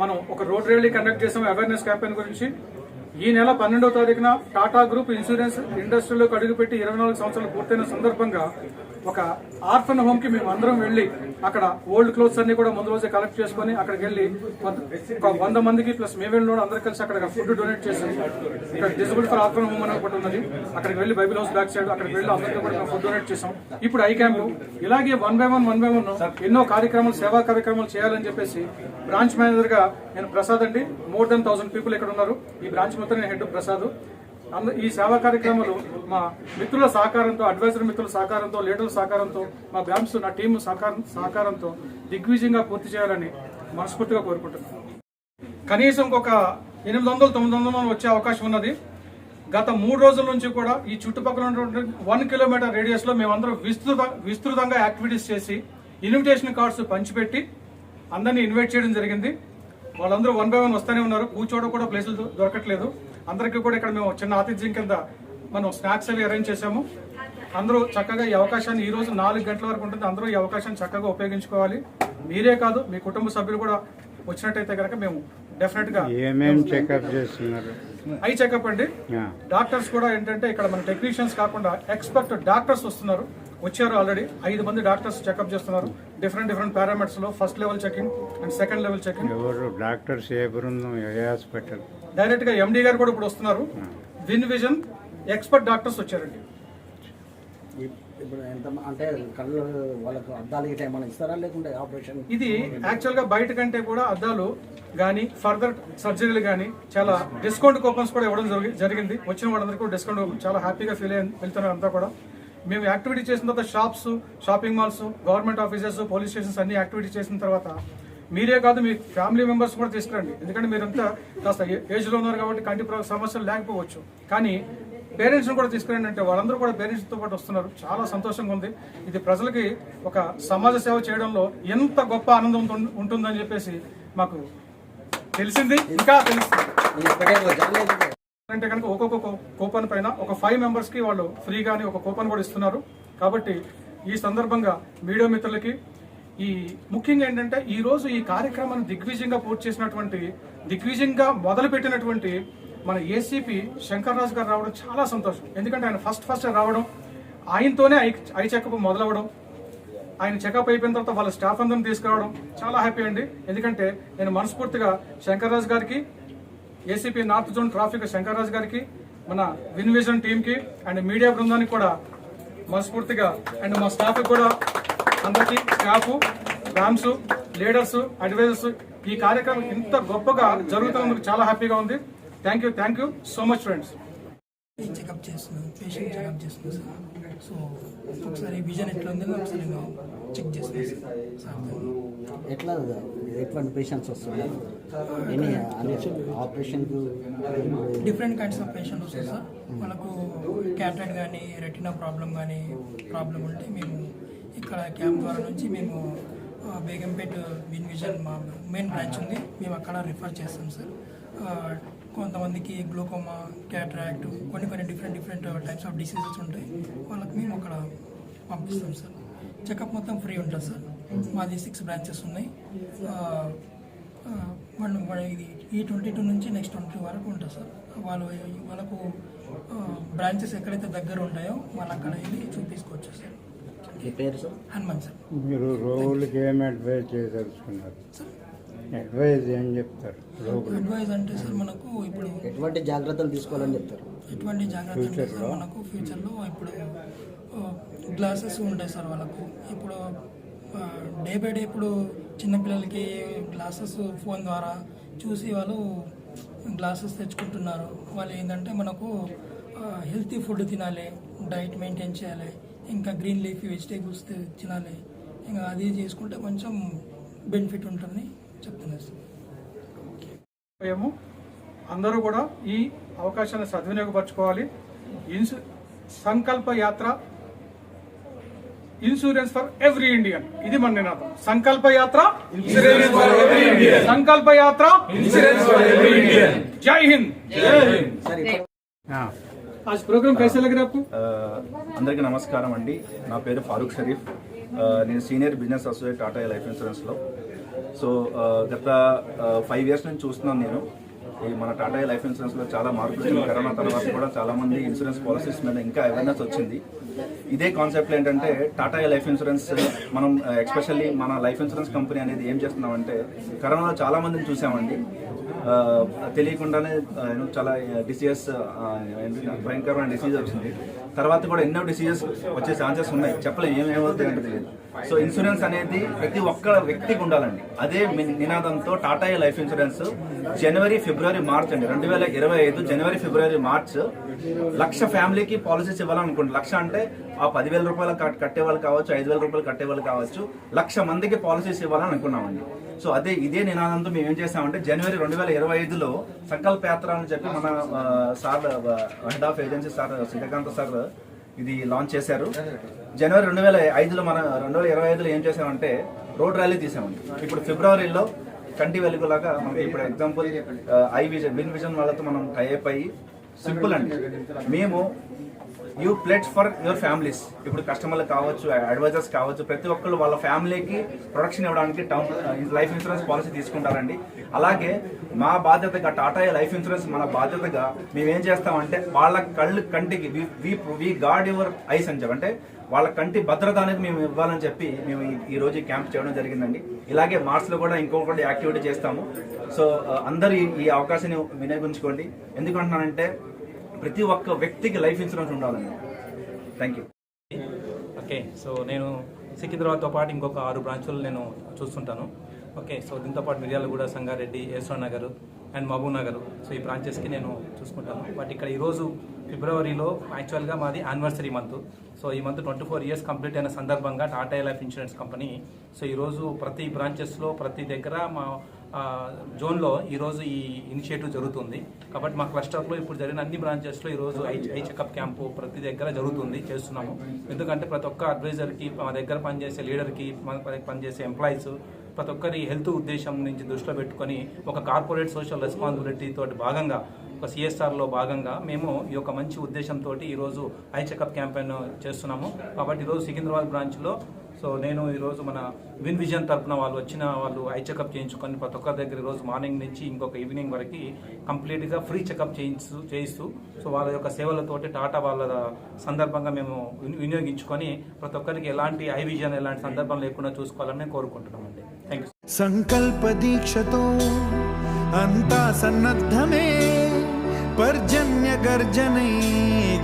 మనం ఒక road rally conduct చేసాం అవేర్నెస్ క్యాంపెయిన్ గురించి. ఈ నెల పన్నెండవ తారీఖున టాటా గ్రూప్ ఇన్సూరెన్స్ ఇండస్ట్రీలోకి అడుగుపెట్టి ఇరవై నాలుగు సంవత్సరాలు పూర్తయిన సందర్భంగా ఒక ఆర్ఫన్ హోమ్కి మేము అందరం వెళ్ళి అక్కడ ఓల్డ్ క్లోత్స్ అన్ని కూడా ముందు రోజే కలెక్ట్ చేసుకుని అక్కడికి వెళ్ళి ఒక వంద మందికి ప్లస్ మేము వెళ్ళిన అందరూ కలిసి అక్కడ ఫుడ్ డొనేట్ చేసి ఇక్కడ డిజబుల్ ఫర్ ఆర్ఫన్ హోమ్ అని ఒకటి ఉన్నది. అక్కడికి వెళ్ళి బైబిల్ హౌస్ బ్యాక్ సైడ్ అక్కడికి వెళ్ళి అందరికీ కూడా ఫుడ్ డొనేట్ చేసాం. ఇప్పుడు ఐ క్యాంప్ ఇలాగే one by one one by one ఎన్నో కార్యక్రమాలు సేవా కార్యక్రమాలు చేయాలని చెప్పేసి బ్రాంచ్ మేనేజర్గా నేను ప్రసాద్ అండి. మోర్ దెన్ థౌసండ్ పీపుల్ ఇక్కడ ఉన్నారు. ఈ బ్రాంచ్ మొత్తం నేను హెడ్ ప్రసాద్. ఈ సేవా కార్యక్రమాలు మా మిత్రుల సహకారంతో అడ్వైజర్ మిత్రుల సహకారంతో లీడర్ల సహకారంతో మా బ్యాంక్స్ నా టీం సహకారం సహకారంతో దిగ్విజయంగా పూర్తి చేయాలని మనస్ఫూర్తిగా కోరుకుంటున్నాను. కనీసం ఇంకొక ఎనిమిది వందలు తొమ్మిది వందలు వచ్చే అవకాశం ఉన్నది. గత మూడు రోజుల నుంచి కూడా ఈ చుట్టుపక్కల ఉన్నటువంటి వన్ కిలోమీటర్ రేడియస్లో మేమందరం విస్తృత విస్తృతంగా యాక్టివిటీస్ చేసి ఇన్విటేషన్ కార్డ్స్ పంచిపెట్టి అందరినీ ఇన్వైట్ చేయడం జరిగింది. వాళ్ళందరూ వన్ బై వన్ వస్తూనే ఉన్నారు. కూర్చోవడం కూడా ప్లేసులు దొరకట్లేదు. అందరికీ కూడా ఇక్కడ మేము చిన్న ఆతిథ్యం కింద మనం స్నాక్స్ అవి అరేంజ్ చేశాము. అందరూ చక్కగా ఈ అవకాశాన్ని ఈ రోజు నాలుగు గంటల వరకు ఉంటుంది. అందరూ ఈ అవకాశాన్ని చక్కగా ఉపయోగించుకోవాలి. మీరే కాదు మీ కుటుంబ సభ్యులు కూడా వచ్చినట్టయితే కనుక మేము డెఫినెట్గా చెకప్ చేస్తున్నారు? ఐ చెకప్ అండి. డాక్టర్స్ కూడా ఏంటంటే ఇక్కడ మన టెక్నీషియన్స్ కాకుండా ఎక్స్పర్ట్ డాక్టర్స్ వస్తున్నారు. వచ్చారు ఆల్రెడీ ఐదు మంది డాక్టర్స్ చెకప్ చేస్తున్నారు. Different different పారామీటర్స్లో first level checking and second level checking ఎవరు డాక్టర్స్ ఏ బృందం ఏ హాస్పిటల్ డైరెక్ట్గా ఎండి గారు కూడా ఇప్పుడు వస్తున్నారు. విన్ విజన్ ఎక్స్పర్ట్ డాక్టర్స్ వచ్చారండి. ఇప్- ఇప్పుడు ఎంత అంటే కళ్ళు వాళ్ళకు అద్దాలు గిట్ట ఏమైనా ఇస్తారా లేకుంటే ఆపరేషన్? ఇది యాక్చువల్గా బయట కంటే కూడా అద్దాలు గానీ ఫర్దర్ సర్జరీలు గానీ చాలా డిస్కౌంట్ కూపన్స్ కూడా ఇవ్వడం జరిగి- జరిగింది. వచ్చిన వాళ్ళందరికీ డిస్కౌంట్ కూపన్ చాలా హ్యాపీగా ఫీల్ అయ్యి వెళ్తున్నారు అంతా కూడా. మేము యాక్టివిటీ చేసిన తర్వాత shops shopping malls government offices police stations అన్ని యాక్టివిటీ చేసిన తర్వాత మీరే కాదు మీ ఫ్యామిలీ మెంబర్స్ కూడా తీసుకురండి. ఎందుకంటే మీరంతా కాస్త ఏజ్లో ఉన్నారు కాబట్టి కంటి ప్ర- సమస్యలు లేకపోవచ్చు. కానీ పేరెంట్స్ని కూడా తీసుకురండి అంటే వాళ్ళందరూ కూడా పేరెంట్స్తో పాటు వస్తున్నారు. చాలా సంతోషంగా ఉంది. ఇది ప్రజలకి ఒక సమాజ సేవ చేయడంలో ఎంత గొప్ప ఆనందం ఉంటుందని చెప్పేసి మాకు తెలిసింది. ఇంకా తెలుస్తుంది. అంటే కనుక ఒక్కొక్క కూపన్ పైన ఒక ఫైవ్ మెంబర్స్కి వాళ్ళు ఫ్రీగానే ఒక కూపన్ కూడా ఇస్తున్నారు. కాబట్టి ఈ సందర్భంగా మీడియా మిత్రులకి ఈ ముఖ్యంగా ఏంటంటే ఈ రోజు ఈ కార్యక్రమాన్ని దిగ్విజయంగా పూర్తి చేసినటువంటి దిగ్విజయంగా మొదలు పెట్టినటువంటి మన ఏసీపీ శంకర్ రాజు గారు రావడం చాలా సంతోషం. ఎందుకంటే ఆయన ఫస్ట్ ఫస్ట్ రావడం ఆయనతోనే ఐ ఐ చెకప్ మొదలవడం ఆయన చెకప్ అయిపోయిన తర్వాత వాళ్ళ స్టాఫ్ అందరిని తీసుకురావడం చాలా హ్యాపీ అండి. ఎందుకంటే నేను మనస్ఫూర్తిగా శంకర్ రాజు గారికి ACP north zone traffic Shankarraju గారికి మన విన్విజన్ టీంకి అండ్ మీడియా బృందానికి కూడా మనస్ఫూర్తిగా అండ్ మా స్టాఫ్ కూడా అందరికీ స్టాఫ్ ర్యామ్స్ లీడర్స్ అడ్వైజర్స్ ఈ కార్యక్రమం ఇంత గొప్పగా జరుగుతున్నందుకు చాలా హ్యాపీగా ఉంది. Thank you thank you so much friends. Checkup చేస్తున్నాం పేషెంట్ చెకప్ చేస్తున్నాం సార్ సో ఒకసారి విజన్ ఎట్లా ఉందో ఒకసారి చెక్ సార్. ఎట్లా ఎటువంటి పేషెంట్స్ వస్తున్నారు ఎన్ని అన్ని ఆపరేషన్కు డిఫరెంట్ కైండ్స్ ఆఫ్ పేషెంట్ వస్తుంది సార్. వాళ్ళకు క్యాటరైట్ కానీ రెటినా ప్రాబ్లం కానీ ప్రాబ్లం ఉంటే మేము ఇక్కడ క్యాంప్ ద్వారా నుంచి మేము బేగంపేట విన్ విజన్ మా మెయిన్ బ్రాంచ్ ఉంది. మేము అక్కడ రిఫర్ చేస్తాం సార్. కొంతమందికి గ్లూకోమా క్యాటరాక్ట్ కొన్ని కొన్ని different different types of diseases ఉంటాయి. వాళ్ళకి మేము అక్కడ పంపిస్తాం సార్. చెకప్ మొత్తం ఫ్రీ ఉంటుంది సార్. మాది సిక్స్ బ్రాంచెస్ ఉన్నాయి. వాళ్ళ ఇది ఈ ట్వంటీ టూ నుంచి నెక్స్ట్ ట్వంటీ వరకు ఉంటుంది సార్. వాళ్ళు వాళ్ళకు బ్రాంచెస్ ఎక్కడైతే దగ్గర ఉంటాయో వాళ్ళు అక్కడ వెళ్ళి చూపించుకోవచ్చు సార్. హనుమాన్ సార్? మీరు రోగులకి ఏం అడ్వైజ్ చేయదలుచుకున్నారు? అడ్వైజ్ ఏం చెప్తారు అడ్వైజ్ అంటే సార్ మనకు ఇప్పుడు ఎటువంటి జాగ్రత్తలు తీసుకోవాలని చెప్తారు? ఎటువంటి జాగ్రత్త అంటే సార్ మనకు ఫ్యూచర్లో ఇప్పుడు గ్లాసెస్ ఉంటాయి సార్ వాళ్ళకు. ఇప్పుడు డే బై డే ఇప్పుడు చిన్నపిల్లలకి గ్లాసెస్ ఫోన్ ద్వారా చూసి వాళ్ళు గ్లాసెస్ తెచ్చుకుంటున్నారు. వాళ్ళు ఏంటంటే మనకు హెల్తీ ఫుడ్ తినాలి డైట్ మెయింటైన్ చేయాలి ఇంకా గ్రీన్ లీఫీ వెజిటేబుల్స్ తినాలి. ఇంకా అది చేసుకుంటే కొంచెం బెనిఫిట్ ఉంటుందని చెప్తున్నారు సార్. మేము అందరూ కూడా ఈ అవకాశాన్ని సద్వినియోగపరచుకోవాలి. ఇన్సు Sankalpa Yatra insurance for every Indian ఇది మన నినాదం Sankalpa Yatra insurance for every Indian Sankalpa Yatra insurance for every Indian జై హింద్ సార్ ఇప్పుడు ఆ, आज प्रोग्राम कैसे लग रहा है आपको ఆ, అందరికీ నమస్కారం అండి నా పేరు ఫారూక్ షరీఫ్ ఆ, నేను senior business associate Tata life ఇన్సూరెన్స్లో సో ఆ, గత ఫైవ్ ఇయర్స్ నుంచి చూస్తున్నాను నేను ఈ మన టాటా లైఫ్ ఇన్సూరెన్స్లో చాలా మార్పులు వచ్చింది కరోనా తర్వాత కూడా చాలా మంది ఇన్సూరెన్స్ పాలసీస్ మీద ఇంకా అవేర్నెస్ వచ్చింది. ఇదే కాన్సెప్ట్ ఏంటంటే టాటా లైఫ్ ఇన్సూరెన్స్ మనం eh, ఎస్పెషల్లీ మన లైఫ్ ఇన్సూరెన్స్ కంపెనీ అనేది ఏం చేస్తున్నామంటే కరోనాలో చాలా మందిని చూసామండి. తెలియకుండానే చాలా డిసీజెస్ భయంకరమైన డిసీజ్ వచ్చింది. తర్వాత కూడా ఎన్నో డిసీజెస్ వచ్చే ఛాన్సెస్ ఉన్నాయి. చెప్పలేదు ఏమేమవుతాయి అంటే తెలియదు. సో ఇన్సూరెన్స్ అనేది ప్రతి ఒక్క వ్యక్తికి ఉండాలండి. అదే నినాదంతో టాటా లైఫ్ ఇన్సూరెన్స్ జనవరి ఫిబ్రవరి మార్చ్ అండి. రెండు వేల ఇరవై ఐదు జనవరి ఫిబ్రవరి మార్చ్ లక్ష ఫ్యామిలీకి పాలసీస్ ఇవ్వాలనుకుంటున్నాం లక్ష అంటే ఆ పదివేల రూపాయలు కట్టే వాళ్ళు కావచ్చు ఐదు వేల రూపాయలు కట్టే వాళ్ళు కావచ్చు లక్ష మందికి పాలసీస్ ఇవ్వాలని అనుకున్నామండి. సో అదే ఇదే నినాదంతో మేము ఏం చేసామంటే జనవరి రెండు వేల ఇరవై ఐదులో సంకల్ప యాత్ర అని చెప్పి మన sir head of agency sir Srikanth sir ఇది లాంచ్ చేశారు. జనవరి రెండు వేల ఐదులో మన రెండు వేల ఇరవై ఐదులో ఏం చేసామంటే రోడ్ ర్యాలీ తీసామండి ఇప్పుడు ఫిబ్రవరిలో కంటి వెలుగులాగా మనకి ఇప్పుడు example eye vision Win Vision వాళ్ళతో మనం టైప్ అయ్యి సింపుల్ అండి. మేము యూ ప్లెట్స్ ఫర్ యువర్ ఫ్యామిలీస్ ఇప్పుడు కస్టమర్లు కావచ్చు అడ్వైజర్స్ కావచ్చు ప్రతి ఒక్కళ్ళు వాళ్ళ ఫ్యామిలీకి ప్రొడక్షన్ ఇవ్వడానికి టౌన్ లైఫ్ ఇన్సూరెన్స్ పాలసీ తీసుకుంటారండి. అలాగే మా బాధ్యతగా టాటా లైఫ్ ఇన్సూరెన్స్ మన బాధ్యతగా మేమేం చేస్తామంటే వాళ్ళ కళ్ళు కంటికి we we guard your eyes అని చెప్పి అంటే వాళ్ళ కంటి భద్రత అనేది మేము ఇవ్వాలని చెప్పి మేము ఈ- రోజు క్యాంప్ చేయడం జరిగిందండి. ఇలాగే మార్చ్లో కూడా ఇంకొకటి యాక్టివిటీ చేస్తాము. సో అందరూ ఈ- ఈ అవకాశాన్ని వినియోగించుకోండి. ఎందుకంటున్నానంటే ప్రతి ఒక్క వ్యక్తికి లైఫ్ ఇన్సూరెన్స్ ఉండాలండి. థ్యాంక్ యూ ఓకే సో నేను సికింద్రాబాద్తో పాటు ఇంకొక ఆరు బ్రాంచులు నేను చూస్తుంటాను. ఓకే సో దీంతో పాటు మిర్యాలగూడ సంగారెడ్డి యశ్వర్ నగర్ అండ్ మహబూబ్ నగర్. సో ఈ బ్రాంచెస్కి నేను చూసుకుంటాను. బట్ ఇక్కడ ఈరోజు ఫిబ్రవరిలో యాక్చువల్గా మాది యానివర్సరీ మంత్ సో ఈ month twenty four years complete అయిన సందర్భంగా Tata life insurance company so ఈరోజు ప్రతి బ్రాంచెస్లో ప్రతి దగ్గర మా జోన్లో ఈరోజు ఈ ఇనిషియేటివ్ జరుగుతుంది. కాబట్టి మా క్లస్టర్లో ఇప్పుడు జరిగిన అన్ని బ్రాంచెస్లో ఈరోజు ఐ ఐ చెకప్ క్యాంపు ప్రతి దగ్గర జరుగుతుంది చేస్తున్నాము. ఎందుకంటే ప్రతి ఒక్క అడ్వైజర్కి మా దగ్గర పనిచేసే లీడర్కి మన దగ్గర పనిచేసే ఎంప్లాయీస్ ప్రతి ఒక్కరి హెల్త్ ఉద్దేశం నుంచి దృష్టిలో పెట్టుకొని ఒక కార్పొరేట్ సోషల్ రెస్పాన్సిబిలిటీ తోటి భాగంగా ఒక సిఎస్ఆర్లో భాగంగా మేము ఈ యొక్క మంచి ఉద్దేశంతో ఈరోజు ఐ చెకప్ క్యాంపెయిన్ చేస్తున్నాము. కాబట్టి ఈరోజు సికింద్రాబాద్ బ్రాంచ్లో సో నేను ఈరోజు మన విన్ విజన్ తరపున వాళ్ళు వచ్చిన వాళ్ళు ఐ చెకప్ చేయించుకొని ప్రతి ఒక్కరి దగ్గర ఈరోజు మార్నింగ్ నుంచి ఇంకొక ఈవినింగ్ వరకు కంప్లీట్గా ఫ్రీ చెకప్ చేయించు చేయిస్తూ సో వాళ్ళ యొక్క సేవలతోటి టాటా వాళ్ళ సందర్భంగా మేము వినియోగించుకొని ప్రతి ఒక్కరికి ఎలాంటి ఐ విజన్ ఎలాంటి సందర్భం లేకుండా చూసుకోవాలని మేము కోరుకుంటున్నామండి. థ్యాంక్ యూ సంకల్ప దీక్షతో అంతా సన్నద్ధమే పర్జన్య గర్జనై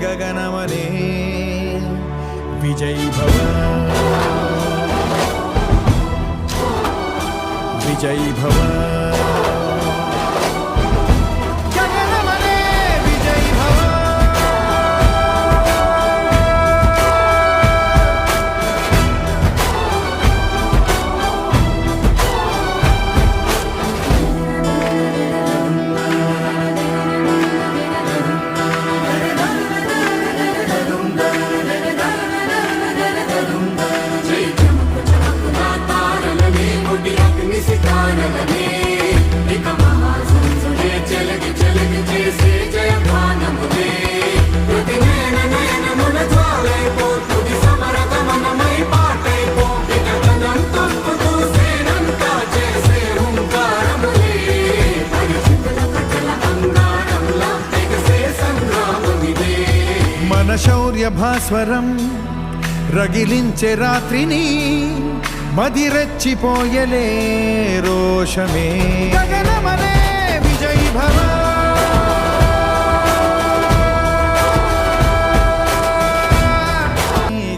గగనమనే. విజయీ భవ విజయీ భవ భాస్వరం రగిలించే రాత్రిని మదిరెచ్చిపోయలే రోషమే. గగనమనే విజయీ భవ.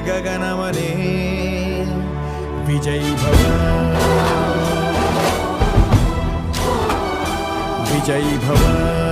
గగనమనే విజయీ భవ. విజయీ భవ.